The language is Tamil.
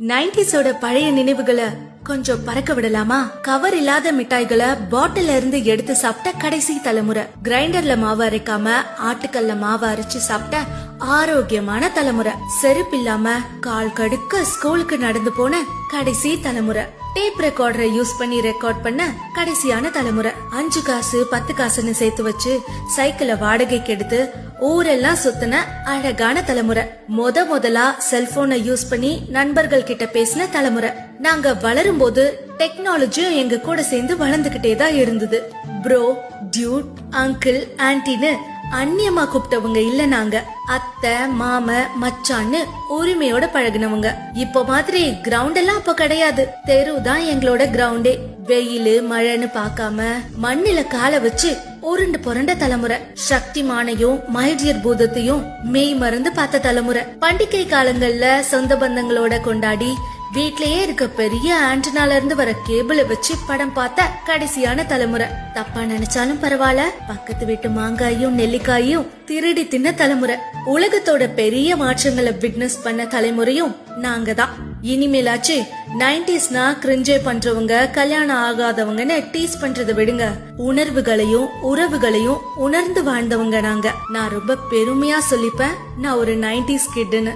நைன்டிஸோட பழைய நினைவுகளை கொஞ்சம் பறக்க விடலாமா? கவர் இல்லாத மிட்டாய்களை பாட்டில இருந்து எடுத்து சாப்பிட்ட கடைசி தலைமுறை. கிரைண்டர்ல மாவு அரைக்காம ஆட்டுக்கல்ல மாவு அரைச்சு சாப்பிட்ட ஆரோக்கியமான தலைமுறை. செருப்பு இல்லாம கால் கடுக்க ஸ்கூலுக்கு நடந்து போன கடைசி தலைமுறை. டேப் ரெக்கார்டரை யூஸ் பண்ணி ரெக்கார்ட் பண்ண கடைசியான தலைமுறை. அஞ்சு காசு பத்து காசுன்னு சேர்த்து வச்சு சைக்கிளை வாடகைக்கு எடுத்து ஊரெல்லாம் சுத்தின அழகான தலைமுறை. முத முதலா செல்போனை யூஸ் பண்ணி நண்பர்கள் கிட்ட பேசின தலைமுறை. நாங்க வளரும் போது டெக்னாலஜியும் எங்க கூட சேர்ந்து வளர்ந்துகிட்டே தான் இருந்தது. ப்ரோ டியூட் அங்கிள் ஆன்டின்னு அந்நியமா கூப்பிட்டவங்க இல்ல நாங்க. அத்தை மாம மச்சான்னு உரிமையோட பழகினவங்க. இப்போ மாதிரி கிரவுண்ட் எல்லாம் அப்ப கிடையாது. தெரு தான் எங்களோட கிரவுண்டே வெயிலு மழைன்னு பார்க்காம மண்ணில காலை வச்சு உருண்டு புரண்ட தலைமுறை. சக்திமானையும் மைடியர் பூதத்தையும் மெய் மறந்து பார்த்த தலைமுறை. பண்டிகை காலங்கள்ல சொந்த பந்தங்களோட கொண்டாடி வீட்லயே இருக்க பெரிய ஆண்டனால இருந்து வர கேபிள வச்சு படம் பார்த்த கடைசியான தலைமுறை. தப்பா நினைச்சாலும் பரவாயில்ல. பக்கத்து வீட்டு மாங்காயும் நெல்லிக்காயும் திருடி தின்ன தலைமுறை. உலகத்தோட பெரிய மாற்றங்களை விட்னஸ் பண்ண தலைமுறையும் நாங்க தான் இனிமேலாச்சு நைன்டிஸ்னா கிரிஞ்சே பண்றவங்க கல்யாணம் ஆகாதவங்கன்னு டீஸ் பண்றத விடுங்க. உணர்வுகளையும் உறவுகளையும் உணர்ந்து வாழ்ந்தவங்க நாங்க. நான் ரொம்ப பெருமையா சொல்லிப்பேன். நான் ஒரு நைன்டிஸ் கிட்னு